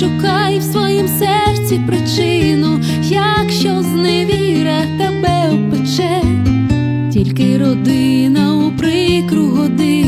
шукай в своїм серці причину, якщо зневіра тебе впече, тільки родина у прикру годину.